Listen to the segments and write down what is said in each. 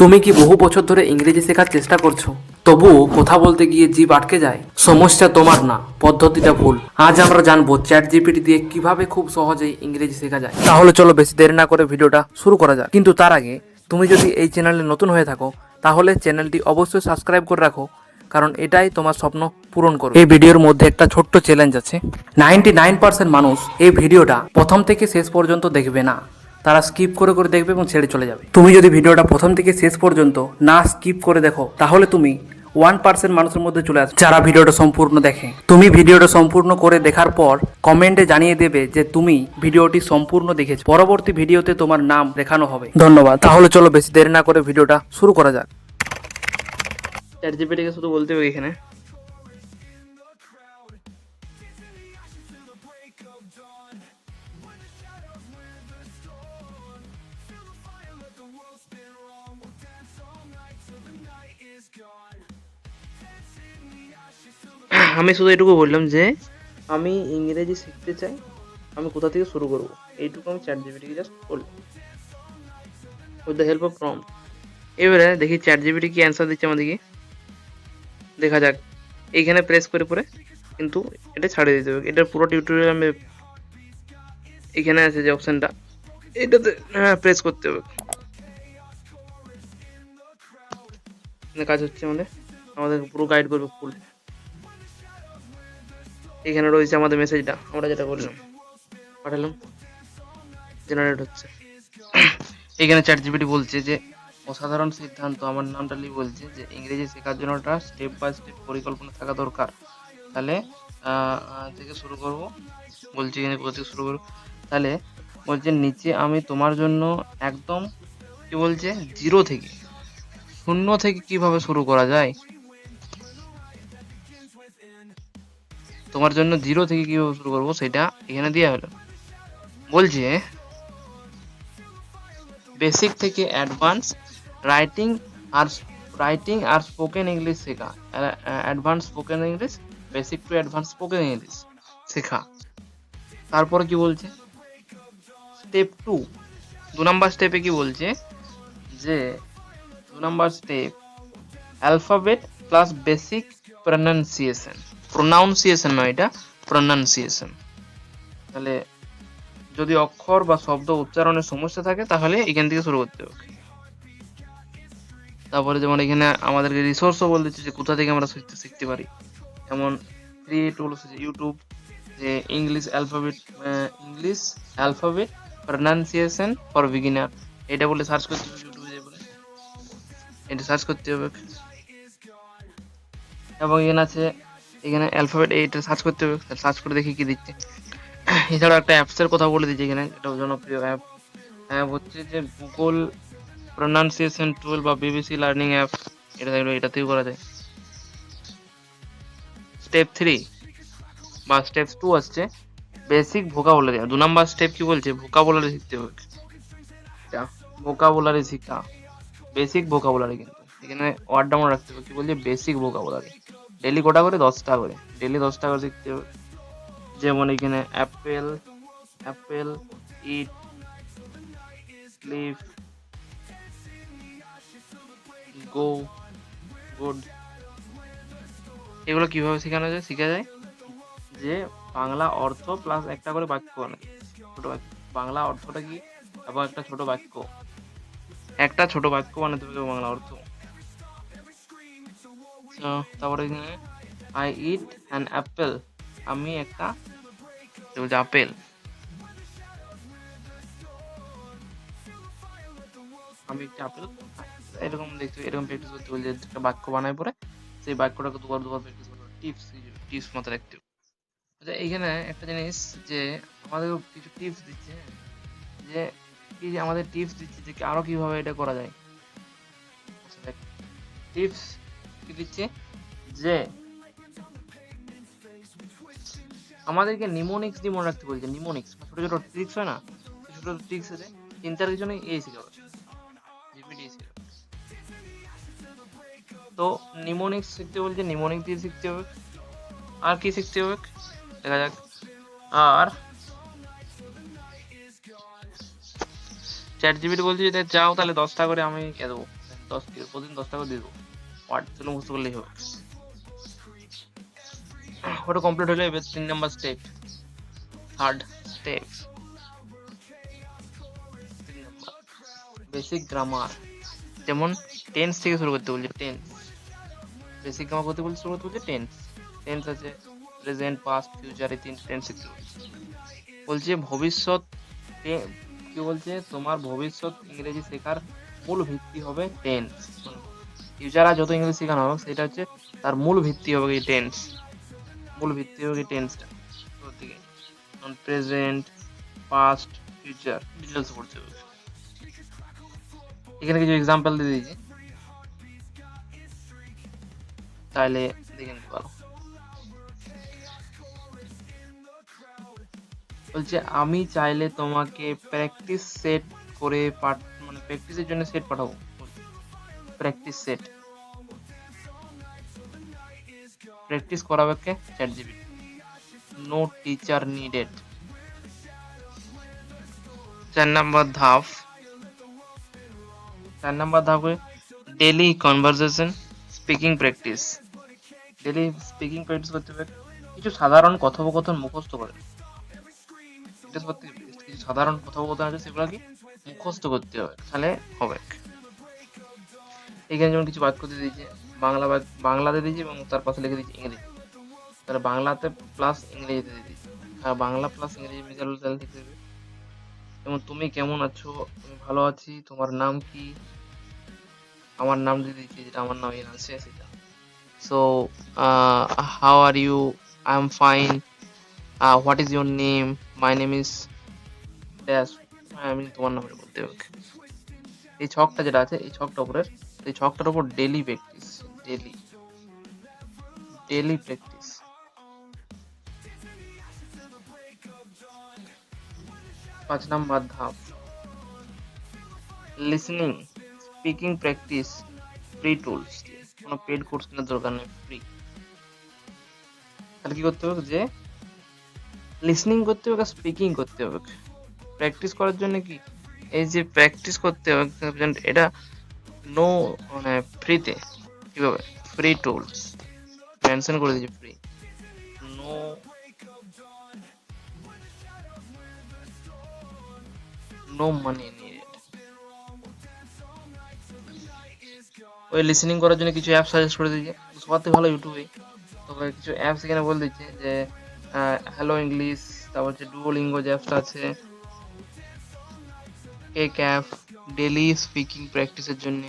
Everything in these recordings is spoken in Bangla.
তুমি কি বহু বছর ধরে ইংরেজি শেখার চেষ্টা করছ? তবুও কথা বলতে গিয়ে জিভ আটকে যায়। সমস্যা তোমার না, পদ্ধতিটা ভুল। আজ আমরা জানব চ্যাট জিপিটি দিয়ে কীভাবে খুব সহজেই ইংরেজি শেখা যায়। তাহলে চলো বেশি দেরি না করে ভিডিওটা শুরু করা যাক। কিন্তু তার আগে, তুমি যদি এই চ্যানেলে নতুন হয়ে থাকো, তাহলে চ্যানেলটি অবশ্যই সাবস্ক্রাইব করে রাখো, কারণ এটাই তোমার স্বপ্ন পূরণ করবে। এই ভিডিওর মধ্যে একটা ছোট্ট চ্যালেঞ্জ আছে। নাইনটি নাইন পার্সেন্ট মানুষ এই ভিডিওটা প্রথম থেকে শেষ পর্যন্ত দেখবে না। তারা স্কিপ করে করে দেখবে এবং ছেড়ে চলে যাবে। তুমি যদি ভিডিওটা প্রথম থেকে শেষ পর্যন্ত না স্কিপ করে দেখো তাহলে তুমি ওয়ান পার্সেন্ট মানুষের মধ্যে চলে আসবে যারা ভিডিওটা সম্পূর্ণ দেখে। তুমি ভিডিওটা সম্পূর্ণ করে দেখার পর কমেন্টে জানিয়ে দেবে যে তুমি ভিডিওটি সম্পূর্ণ দেখেছ। পরবর্তী ভিডিওতে তোমার নাম লেখানো হবে। ধন্যবাদ। তাহলে চলো বেশি দেরি না করে ভিডিওটা শুরু করা যাক। চ্যাট জিপিটিকে শুধু বলতে হবে এখানে। আমি শুধু এটুকু বললাম যে আমি ইংরেজি শিখতে চাই আমি কোথা থেকে শুরু করব? এইটুকু আমি চ্যাট জিপিটিকে জাস্ট বললাম with the help of prompt এবারে দেখি চ্যাট জিপিটি কি অ্যান্সার দিচ্ছে আমাদেরকে। দেখা যাক। এইখানে প্রেস করে পরে কিন্তু এটা ছাড়িয়ে দিতে হবে। এটার পুরো টিউটোরিয়াল আমি এখানে আছে যে অপশনটা এটাতে হ্যাঁ প্রেস করতে হবে। কাজ হচ্ছে আমাদের। আমাদের পুরো গাইড করবে ফুল এখানে রয়েছে আমাদের মেসেজটা আমরা যেটা করলাম পাঠালাম। জেনারেট হচ্ছে। এখানে চ্যাট জিপিটি বলছে যে, অসাধারণ সিদ্ধান্ত, আমার নামটা লি বলছে যে, ইংরেজি শেখার জন্য একটা স্টেপ বাই স্টেপ পরিকল্পনা থাকা দরকার। তাহলে থেকে শুরু করব। বলছি এখানে কোথা থেকে শুরু করব? তাহলে, বলছে নিচে আমি তোমার জন্য একদম, কি বলছে? জিরো থেকে। শূন্য থেকে কীভাবে শুরু করা যায়? তোমার জন্য জিরো থেকে কীভাবে শুরু করব সেটা এখানে দেওয়া হলো। বলছে বেসিক থেকে অ্যাডভান্স রাইটিং আর রাইটিং আর স্পোকেন ইংলিশ শেখা। Advance spoken English basic to advance spoken English শেখা। তারপরে কি বলছে? স্টেপ টু দু নাম্বার স্টেপে কি বলছে? যে, দু number step alphabet plus basic pronunciation pronunciation নয় এটা প্রনাউন্সিয়েশন তাহলে যদি অক্ষর বা শব্দ উচ্চারণের সমস্যা থাকে, তাহলে এখান থেকে শুরু করতে হবে। তারপরে যেমন এখানে আমাদেরকে রিসোর্সও বলে দিচ্ছে যে কোথা থেকে আমরা শিখতে শিখতে পারি। যেমন ফ্রি টুলস ইউটিউব যে English alphabet English alphabet pronunciation for beginner এটা বলে সার্চ করতে হবে ইউটিউবে এটা সার্চ করতে হবে। এবং এখানে আছে এখানে অ্যালফাবেট এইটা সার্চ করতে হবে সার্চ করে দেখি কি দিচ্ছে। এছাড়া একটা অ্যাপসের কথা বলে দিচ্ছে এখানে এটাও জনপ্রিয় অ্যাপ অ্যাপ হচ্ছে যে গুগল প্রনাউন্সিয়েশন টুল বা বিবিসি লার্নিং অ্যাপ এটা থাকলে এটাতেও করা যায়। স্টেপ থ্রি বা স্টেপ টু আসছে বেসিক ভোকাবুলারি দু নম্বর স্টেপ কি বলছে? ভোকাবুলারি শিখতে হবে। ভোকাবুলারি শিখা। বেসিক ভোকাবুলারি কিন্তু। এখানে ওয়ার্ড ডাউন রাখতে হবে, কি বলছে? বেসিক ভোকাবুলারি ডেলি কটা করে? দশটা করে। ডেলি দশটা করে শিখতে হবে। যেমন এখানে apple apple, eat leave go, good. এগুলো কীভাবে শেখানো যায়? শেখা যায় যে বাংলা অর্থ প্লাস একটা করে বাক্য বানায় ছোট বাক্য। বাংলা অর্থটা কি? এবং একটা ছোট বাক্য। একটা ছোট বাক্য বানাতে হবে বাংলা অর্থ। So, তারপরে আই ইট অ্যান অ্যাপেল আমি একটা আপেল। আমি একটা আপেল। এরকম দেখতে এরকম প্র্যাকটিস করতে বলছে একটা বাক্য বানায় পরে সেই বাক্যটাকে দুবার দুবার প্র্যাকটিস করতে টিপস টিপস মতো রাখতে আচ্ছা এইখানে একটা জিনিস যে আমাদের কিছু টিপস দিচ্ছে যে কি আমাদের টিপস দিচ্ছে যে আরও কীভাবে এটা করা যায়। টিপস কি দিচ্ছে যে আমাদেরকে নিমোনিক্স দিয়ে মনে রাখতে বলছে নিমোনিক্স ছোট ছোট ট্রিক্স হয় না? ছোট ছোট ট্রিক্স আছে। চিন্তার কিছু নেই এই শিখাবে তো নিমোনিক্স শিখতে বলছে নিমোনিক্স দিয়ে শিখতে হবে। আর কি শিখতে হবে? দেখা যাক। আর চ্যাট জিপিটি বলছে, যদি চাও তাহলে দশটা করে আমি দেবো। দশ, প্রতিদিন দশ টাকা দিয়ে দেবো। তাহলে মুখস্থ করলেই হবে। ওটা কমপ্লিট হলে এবার তিন number step third step basic grammar যেমন টেন্স থেকে শুরু করতে বলছে টেন্স বেসিক গ্রামার করতে বলছে শুরু করতে বলছে টেন্স টেন্স আছে প্রেজেন্ট পাস্ট ফিউচার এই তিনটে টেন্স শিখতে বলছে ভবিষ্যৎ কি বলছে? তোমার ভবিষ্যৎ ইংরেজি শেখার মূল ভিত্তি হবে টেন্স ফিউচার যত ইংলিশ শেখানো হবে সেটা হচ্ছে তার মূল ভিত্তি হবে এই টেন্স মূল ভিত্তি হবে এই টেন্সটা দিকে। প্রেজেন্ট পাস্ট ফিউচার ডিটেলস পড়তে হবে এখানে কিছু এক্সাম্পল দিয়ে দিয়েছি। তাহলে দেখে নিতে পারো। বলছে, আমি চাইলে তোমাকে প্র্যাকটিস সেট করে পাঠ মানে প্র্যাকটিসের জন্য সেট পাঠাবো। প্র্যাকটিস সেট প্র্যাকটিস করাবে কে? Chat GPT no teacher needed চার নাম্বার ধাপ। চার নাম্বার ধাপ daily conversation speaking practice daily speaking practice করতে হবে। কিছু সাধারণ কথোপকথন মুখস্থ করে। কিছু সাধারণ কথোপকথন আছে, সেগুলো কি? মুখস্থ করতে হবে। তাহলে হবে। এখানে যেমন কিছু বাক্য দিয়ে দিয়েছে, বাংলা বাংলাতে দিয়েছে এবং তার পাশে লিখে দিয়েছে ইংরেজি। তাহলে বাংলাতে প্লাস ইংরেজিতে দিয়ে দিয়েছে। আর বাংলা প্লাস ইংরেজি মিশালে তাহলে লিখতে হবে যেমন, তুমি কেমন আছো? আমি ভালো আছি। তোমার নাম কি? আমার নাম দিয়ে দিয়েছি, যেটা আমার নাম এখানে আছে সেটা so how are you I am fine what is your name my name is dash আমি তোমার নামে বলতে এই ছকটা যেটা আছে, এই ছকটা উপরের এই ছকটার উপর daily practice daily daily practice পাঁচ নাম্বার ধাপ। Listening speaking practice free tools কোনো পেড কোর্স কেনার দরকার নেই ফ্রি তাহলে কি করতে হবে যে লিসনিং করতে হবে স্পিকিং করতে হবে। প্র্যাকটিস করার জন্য কি? এই যে প্র্যাকটিস করতে হবে এটা নো মানে ফ্রিতে কীভাবে? ফ্রি টুলস মেনশন করে দিয়েছি ফ্রি নো নো মানি ওই লিসেনিং করার জন্য কিছু অ্যাপ সাজেস্ট করে দিয়েছে। সবার থেকে ভালো ইউটিউবে তবে কিছু অ্যাপস এখানে বলে দিচ্ছে যে হ্যালো ইংলিশ তারপর হচ্ছে ডুয়োলিঙ্গো যে অ্যাপসটা আছে কেক অ্যাপ ডেলি স্পিকিং প্র্যাকটিসের জন্য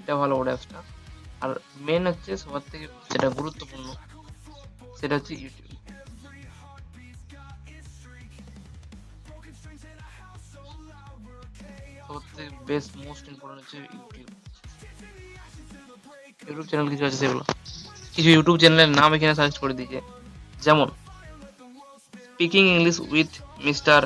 এটা ভালো ওর অ্যাপসটা আর মেন হচ্ছে সবার থেকে যেটা গুরুত্বপূর্ণ, সেটা হচ্ছে ইউটিউব বেস্ট মোস্ট হচ্ছে ইউটিউব ইউটিউব চ্যানেল কিছু আছে সেগুলো। কিছু ইউটিউব চ্যানেলের নাম এখানে সার্চ করে দিয়েছে। যেমন speaking English with mister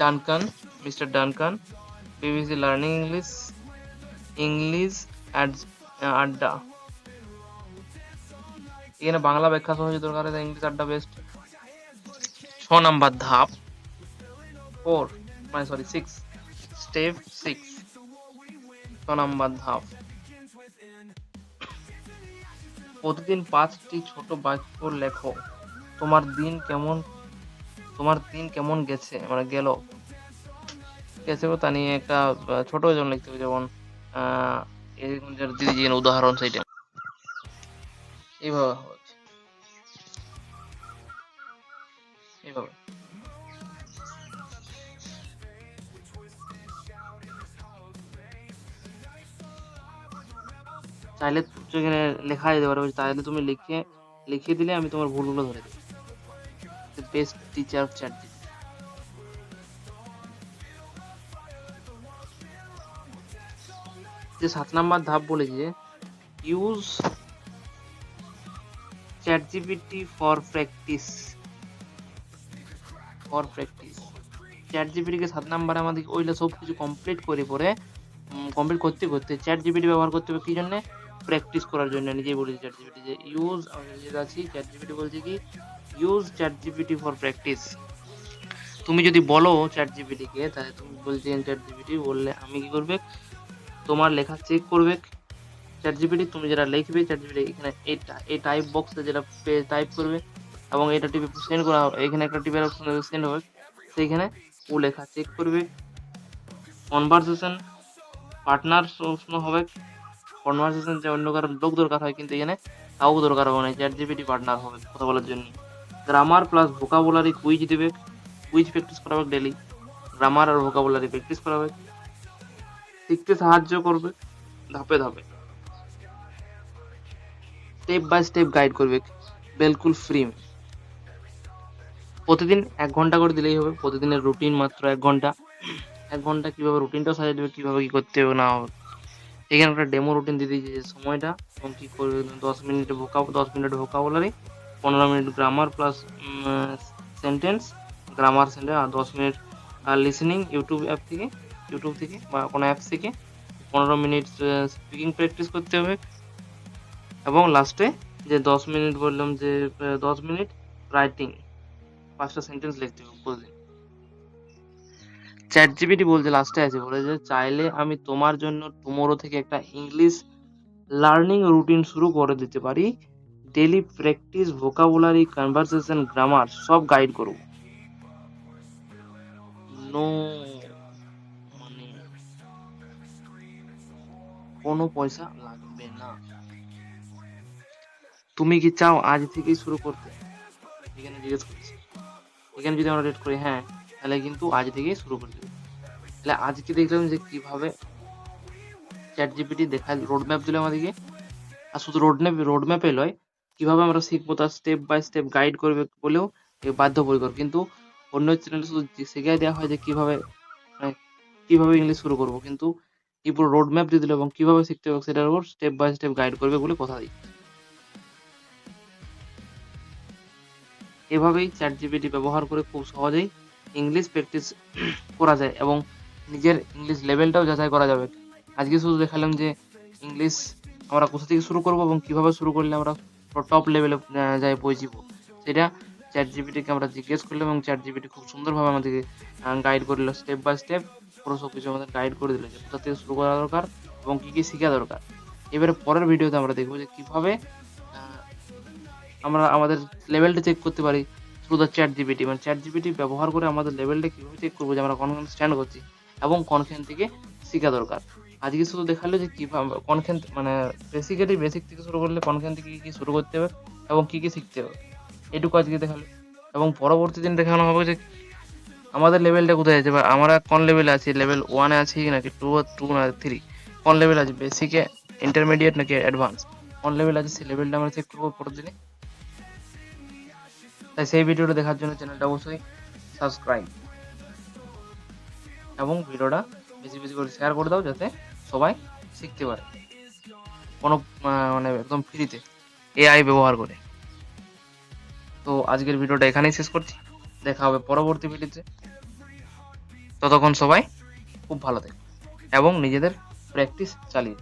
Duncan mister Duncan BBC learning English English আড্ডা এখানে বাংলা ব্যাখ্যা সহজে দরকার ইংলিশ আড্ডা বেস্ট ছ নাম্বার ধাপ। ফোর মানে সরি সিক্স স্টেপ সিক্স ছ নাম্বার ধাপ। প্রতিদিন পাঁচটি ছোট বাক্য লেখো। তোমার দিন কেমন, তোমার দিন কেমন গেছে মানে গেল। গো তা নিয়ে একটা ছোট যেমন লিখতে হবে, যেমন দিদি উদাহরণ সেইটা এইভাবে হচ্ছে। এইভাবে। চাইলে এখানে লেখা যেতে পারে তাহলে তুমি লিখে লিখিয়ে দিলে আমি তোমার ভুলগুলো ধরে দেবো। বেস্ট টিচার চ্যাট যে সাত নাম্বার ধাপ বলেছে use chat GPT for practice for practice chat জিপিটিকে সাত নাম্বারে আমাদের ওইগুলো সব কিছু কমপ্লিট করে পরে কমপ্লিট করতে করতে চ্যাট জিপিটি ব্যবহার করতে হবে কি জন্য? প্র্যাকটিস করার জন্য, নিজেই বলেছে চ্যাট জিপিটি যে ইউজ আমি যেটা আছি চ্যাট জিপিটি বলছে কি use chat GPT for practice তুমি যদি বলো চ্যাট জিপিটিকে তাহলে তুমি বলছি চ্যাট জিপিটি বললে আমি কি করবে? তোমার লেখা চেক করবে। চ্যাট জিপিটি তুমি যেটা লিখবে চ্যাট জিপিটি এখানে এই টা- এই টাইপ বক্সে যেটা টাইপ করবে এবং এটা টিপে সেন্ড করা হবে। এখানে একটা টিপের অপশন সেন্ড হবে। সেইখানে ও লেখা চেক করবে। কনভারসেশন পার্টনার প্রশ্ন হবে। কনভারসেশন যে অন্য কারও লোক দরকার হয় কিন্তু এখানে কাউকে দরকার হবে না। চ্যাট জিপিটি পার্টনার হবে কথা বলার জন্য। গ্রামার প্লাস ভোকাবুলারি কুইজ দেবে। কুইজ প্র্যাকটিস করাবে ডেলি গ্রামার আর ভোকাবুলারি প্র্যাকটিস করাবে। শিখতে সাহায্য করবে। ধাপে ধাপে। স্টেপ বাই স্টেপ গাইড করবে বিলকুল ফ্রি প্রতিদিন এক ঘণ্টা করে দিলেই হবে। প্রতিদিনের রুটিন মাত্র এক ঘণ্টা। এক ঘণ্টা কীভাবে রুটিনটাও সাজিয়ে দেবে, কীভাবে কী করতে হবে না হবে। এখানে একটা ডেমো রুটিন দিয়ে দিয়েছে যে সময়টা এবং কি করবে, দশ মিনিট ভোকা দশ মিনিট ভোকাবুলারি পনেরো minute grammar plus sentence grammar sentence আর দশ মিনিট লিসেনিং ইউটিউব অ্যাপ থেকে ইউটিউব থেকে বা কোনো অ্যাপস থেকে পনেরো মিনিট স্পিকিং প্র্যাকটিস করতে হবে। এবং লাস্টে যে দশ মিনিট বললাম যে দশ মিনিট রাইটিং পাঁচটা সেন্টেন্স লিখতে হবে প্রতিদিন চ্যাট জিপিটি বলছে লাস্টে আছে, বলে যে, চাইলে আমি তোমার জন্য টুমোরো থেকে একটা ইংলিশ লার্নিং রুটিন শুরু করে দিতে পারি। Daily practice vocabulary conversation grammar সব গাইড করব। নো কোনো পয়সা লাগবে না। তুমি কি চাও আজ থেকেই শুরু করতে? এখানে জিজ্ঞেস করছি। এখানে যদি আমরা রেট করি হ্যাঁ তাহলে কিন্তু আজ থেকেই শুরু করে দেবে। তাহলে আজকে দেখলাম যে কীভাবে চ্যাট জিপিটি দেখা রোড ম্যাপ দিল আমাদেরকে। আর শুধু রোড ম্যাপ রোড ম্যাপে নয় কীভাবে আমরা শিখব তার স্টেপ বাই স্টেপ গাইড করবে বলেও এ বাধ্যপরিকর। কিন্তু অন্য চ্যানেলে শুধু শিখিয়ে দেওয়া হয় যে কীভাবে মানে কীভাবে ইংলিশ শুরু করব। কিন্তু এই পুরো রোড ম্যাপ দিয়ে দিল এবং কীভাবে শিখতে হবে সেটার উপর স্টেপ বাই স্টেপ গাইড করবে বলে কথা দিই। এভাবেই চ্যাট জিপিটি ব্যবহার করে খুব সহজেই ইংলিশ প্র্যাকটিস করা যায় এবং নিজের ইংলিশ লেভেলটাও যাচাই করা যাবে। আজকে শুধু দেখালাম যে ইংলিশ আমরা কোথা থেকে শুরু করব এবং কীভাবে শুরু করলে আমরা টপ লেভেলে যাই পৌঁছিব। সেটা চ্যাট জিপিটিকে আমরা জিজ্ঞেস করলাম এবং চ্যাট জিপিটি খুব সুন্দরভাবে আমাদেরকে গাইড করল স্টেপ বাই স্টেপ পুরো সব কিছু আমাদের গাইড করে দিল যে কোথা থেকে শুরু করা দরকার এবং কী কী শেখা দরকার। এবারে পরের ভিডিওতে আমরা দেখব যে কীভাবে আমরা আমাদের লেভেলটা চেক করতে পারি থ্রু দ্য চ্যাট জিপিটি মানে চ্যাট জিপিটি ব্যবহার করে আমাদের লেভেলটা কীভাবে চেক করব যে আমরা কোনখান স্ট্যান্ড করছি এবং কোনখান থেকে শেখা দরকার। আজকে শুধু দেখাল যে কীভাবে কোনখান মানে বেসিক্যালি বেসিক থেকে শুরু করলে কোনখান থেকে কী কী শুরু করতে হবে এবং কী কী শিখতে হবে। এটুকু আজকে দেখাল। এবং পরবর্তী দিন দেখানো হবে যে আমাদের লেভেলটা কোথায় আছে? বা আমরা কোন লেভেলে আছি? লেভেল ওয়ানে আছি নাকি টু টু না থ্রি কোন লেভেল আছে? বেসিকে ইন্টারমিডিয়েট নাকি অ্যাডভান্স কোন লেভেল আছে? সেই লেভেলটা আমরা চেক করব পরের দিনে। তাই সেই ভিডিওটা দেখার জন্য চ্যানেলটা অবশ্যই সাবস্ক্রাইব এবং ভিডিওটা বেশি বেশি করে শেয়ার করে দাও যাতে সবাই শিখতে পারে। কোনো মানে একদম ফ্রিতে এআই ব্যবহার করে। তো আজকের ভিডিওটা এখানেই শেষ করছি। দেখা হবে পরবর্তী ভিডিওতে ততক্ষণ সবাই খুব ভালো থাকে এবং নিজেদের প্র্যাকটিস চালিয়ে।